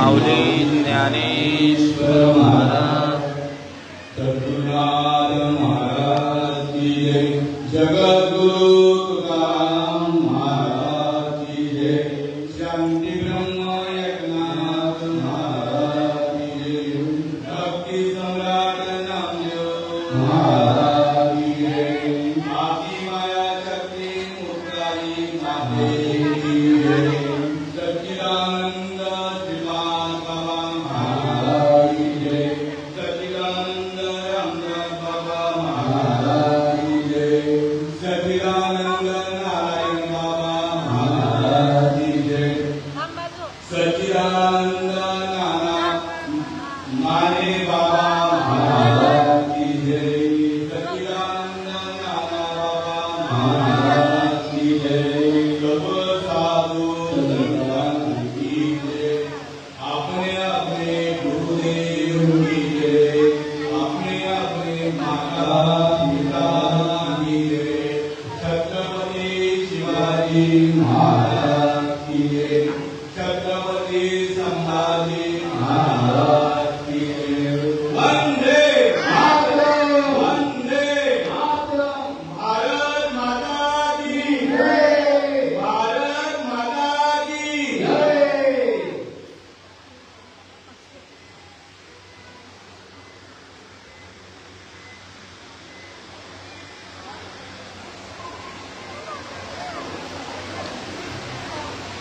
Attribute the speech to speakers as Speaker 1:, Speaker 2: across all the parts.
Speaker 1: माऊली ज्ञानेश्वर महाराज
Speaker 2: सद्गुरुनाथ महाराज की जय। जगद्गुरु तुकाराम महाराज की जय। शांती ब्रह्म एकनाथ महाराज की जय। भक्ती सम्राट Namdev Maharaj.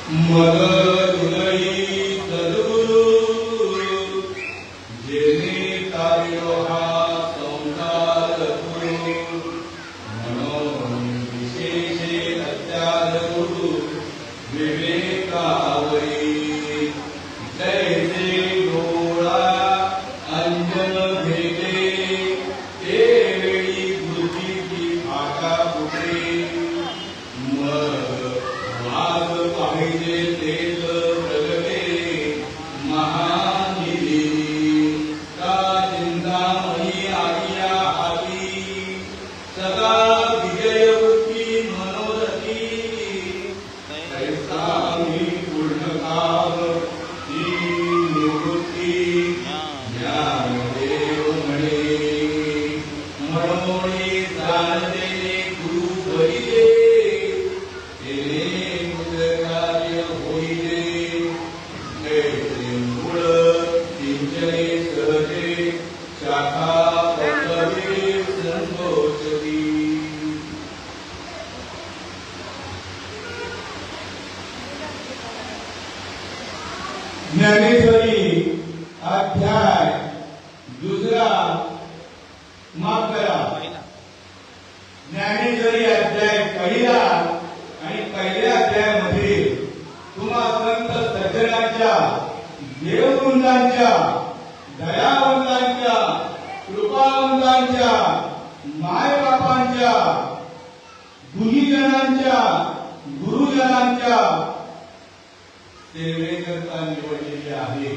Speaker 2: Mother. Holy Name. uh गुणीजनांच्या गुरुजनांच्या सेवेकरता निवडलेली आहे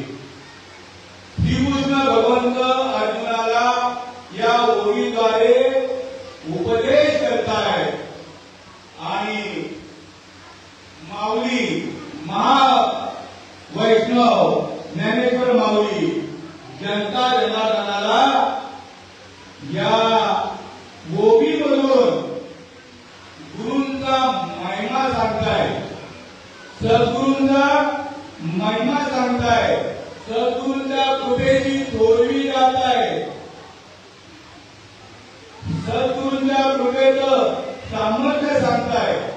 Speaker 2: श्रीकृष्ण भगवंत अर्जुनाला या ओळीद्वारे उपदेश करतायत. आणि माऊली महा वैष्णव ज्ञानेश्वर माऊली जनता जनार्दन या ओबीमधून गुरूंचा महिमा सांगताय तुझा महिमा सांगताय. सद्गुरूंच्या कृपेची थोरवी जात आहे सद्गुरूंच्या कृपेचं सामर्थ्य सांगताय.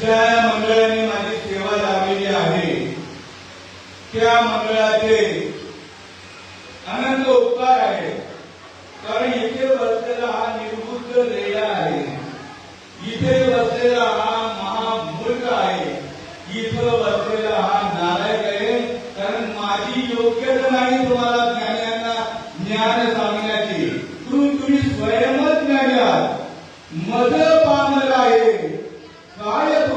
Speaker 2: ज्या मंडळाने माझी सेवा लावलेली आहे. त्या मंडळाचे अनंत उपकार आहे. कारण इथे बसलेला हा निर्बुद्ध लेला आहे. इथे बसलेला हा महामूर्ख आहे. इथं बसलेला हा नालायक आहे. कारण माझी योग्यता नाही तुम्हाला ज्ञानांना ज्ञान सांगण्याची. तुम्ही तुम्ही स्वयंच ज्ञान आहात. मज आहे. काय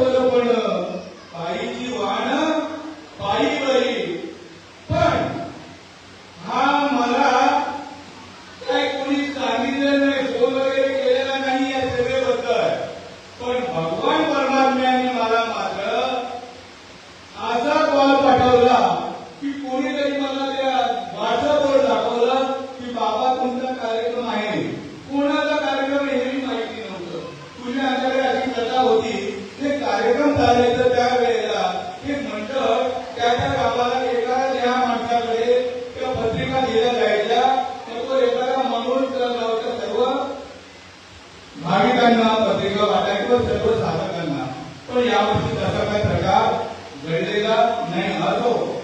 Speaker 2: पत्रिका वाटायची सर्व साधकांना पण यावर्षी तसा काही प्रकार घडलेला नाही असो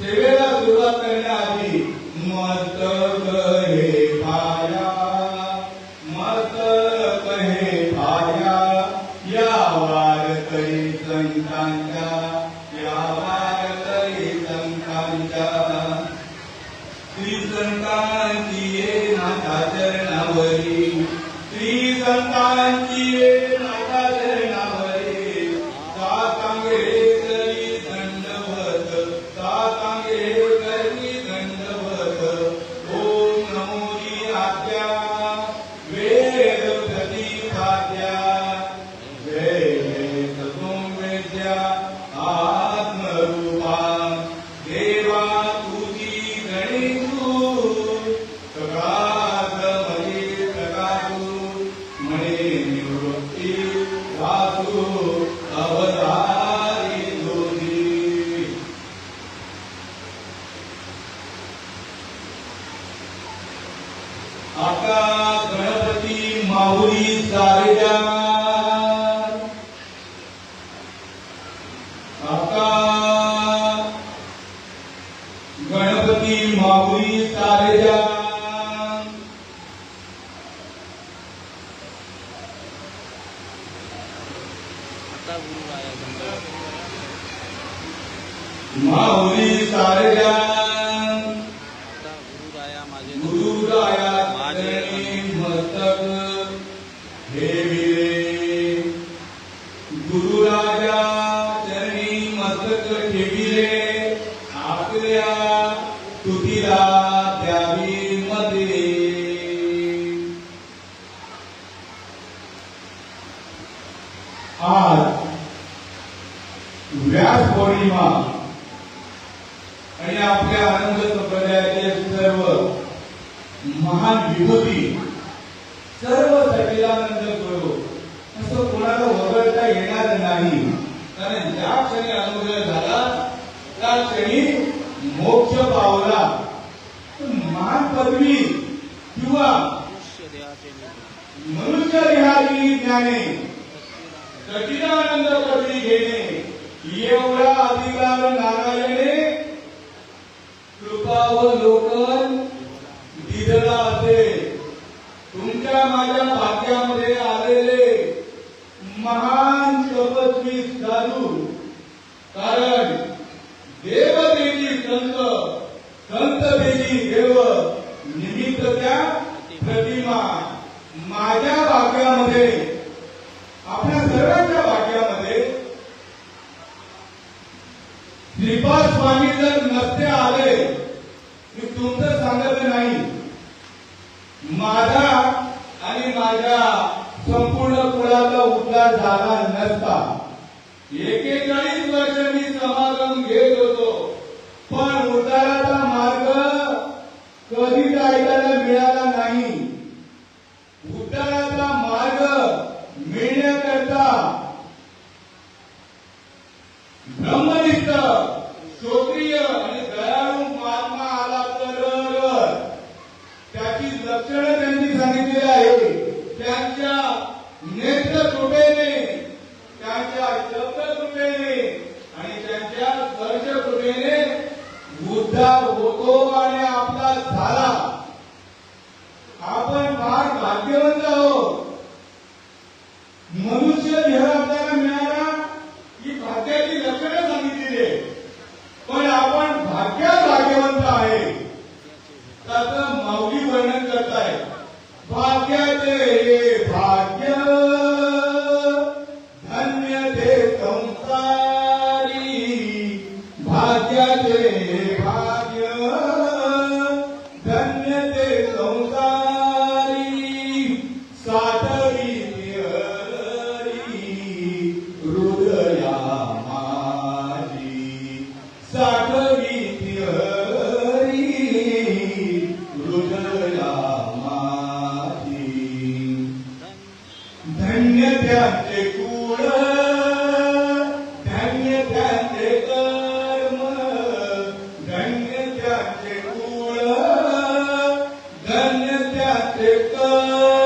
Speaker 2: सेवेला सुरुवात करण्याआधी मस्तक हे पाया हे पाया या वारकरी संतांच्या या वारकरी संतांच्या. श्री संतांची ये नाथा चरणावरी. श्री संतांची Hare Rama आपल्या तुतीला द्यावी मध्ये आज व्यास पौर्णिमा आणि आपल्या आनंद संप्रदायाचे सर्व महान विभूती सर्व सचिदानंद स्वरूप असं कोणाला वगळता येणार नाही. कारण ज्या क्षणी अनुग्रह झाला त्या क्षणी मोक्ष पावला. महान पदवी किंवा
Speaker 1: मनुष्य देहाची
Speaker 2: विहारी ज्ञाने सचिदानंद पदवी घेणे एवढा अधिकार नारायणे कृपा व लोकन दिलेला असेल तुमच्या माझ्या भाग्यामध्ये आलेले महान तपस्वी साधू. कारण देव निमित्त त्या प्रतिमा माझ्या वाक्यामध्ये आपल्या सर्वांच्या वाक्यामध्ये श्रीपाद स्वामी जर नसते आले मी तुमचं सांगत नाही. माझा आणि माझ्या संपूर्ण कुळाचा उद्धार झाला नसता. एकेचाळीस वर्ष मी समागम घेत होतो पण उद्धाराचा कधीच ऐकायला मिळाला नाही. उड्डाणाचा मार्ग मिळण्याकरता ब्रह्मनिष्ठ क्षत्रिय आणि दयाळू महात्मा आला तर त्याची लक्षणं त्यांनी सांगितलेली आहे त्यांच्या नेत्र कृपेने त्यांच्या शब्द कृपेने उद्धार होतो आणि आपला झाला. आपण फार भाग्यवंत आहोत. मनुष्य देह आपल्याला मिळाला ही भाग्याची लक्षणं सांगितली आहे पण आपण भाग्यात भाग्यवंत आहे. त्याचं माऊली वर्णन करत आहे भाग्यात हे भाग्य धन्य ते संसारी. भाग्यात
Speaker 1: हे
Speaker 2: धन्य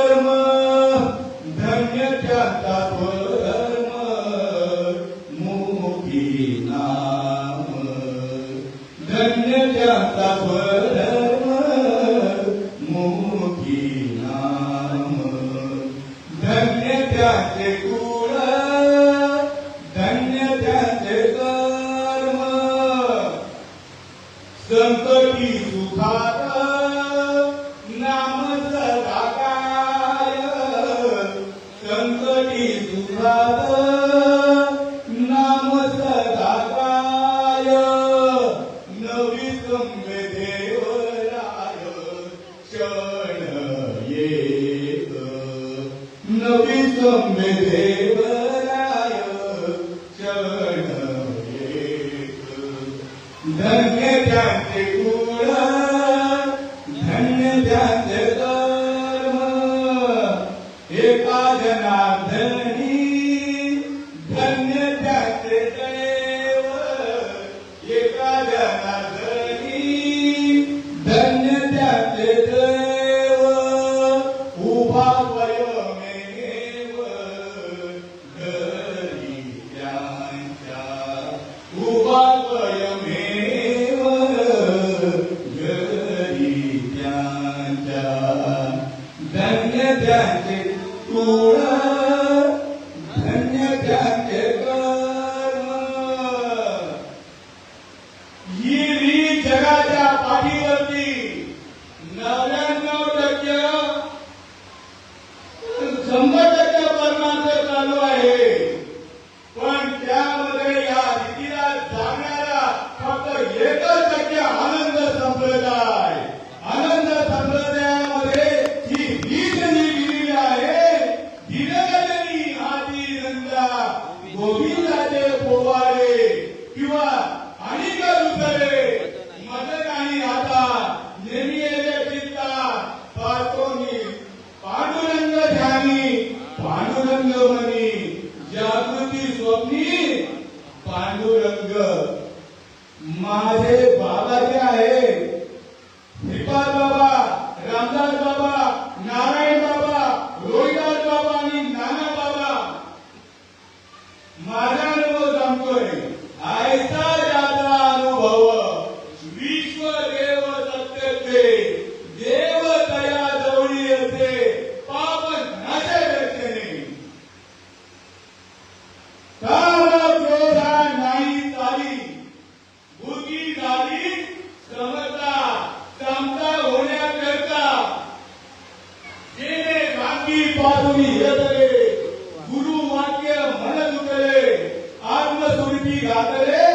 Speaker 2: obrigado, Ele.